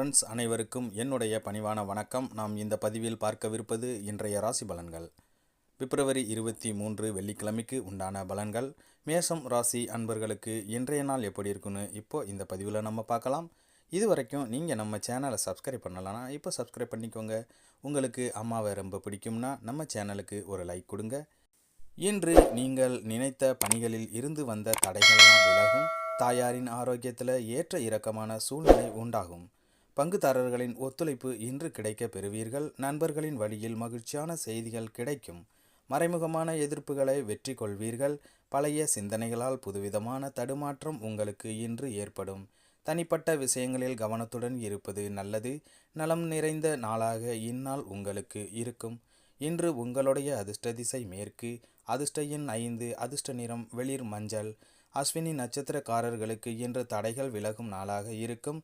Friends அனைவருக்கும் என்னுடைய பணிவான வணக்கம். நாம் இந்த பதிவில் பார்க்கவிருப்பது இன்றைய ராசி பலன்கள். பிப்ரவரி இருபத்தி மூன்று வெள்ளிக்கிழமைக்கு உண்டான பலன்கள். மேசம் ராசி அன்பர்களுக்கு இன்றைய நாள் எப்படி இருக்குன்னு இப்போ இந்த பதிவில் நம்ம பார்க்கலாம். இது வரைக்கும் நீங்கள் நம்ம சேனலை சப்ஸ்கிரைப் பண்ணலன்னா இப்போ சப்ஸ்கிரைப் பண்ணிக்கோங்க. உங்களுக்கு அம்மாவை ரொம்ப பிடிக்கும்னா நம்ம சேனலுக்கு ஒரு லைக் கொடுங்க. இன்று நீங்கள் நினைத்த பணிகளில் இருந்து வந்த தடைகள்லாம் விலகும். தாயாரின் ஆரோக்கியத்தில் ஏற்ற இறக்கமான சூழ்நிலை உண்டாகும். பங்குதாரர்களின் ஒத்துழைப்பு இன்று கிடைக்க பெறுவீர்கள். நண்பர்களின் வழியில் மகிழ்ச்சியான செய்திகள் கிடைக்கும். மறைமுகமான எதிர்ப்புகளை வெற்றி கொள்வீர்கள். பழைய சிந்தனைகளால் புதுவிதமான தடுமாற்றம் உங்களுக்கு இன்று ஏற்படும். தனிப்பட்ட விஷயங்களில் கவனத்துடன் இருப்பது நல்லது. நலம் நிறைந்த நாளாக இந்நாள் உங்களுக்கு இருக்கும். இன்று உங்களுடைய அதிர்ஷ்ட திசை மேற்கு அதிர்ஷ்ட எண் ஐந்து அதிர்ஷ்ட நிறம் வெளிர் மஞ்சள். அஸ்வினி நட்சத்திரக்காரர்களுக்கு இன்று தடைகள் விலகும் நாளாக இருக்கும்.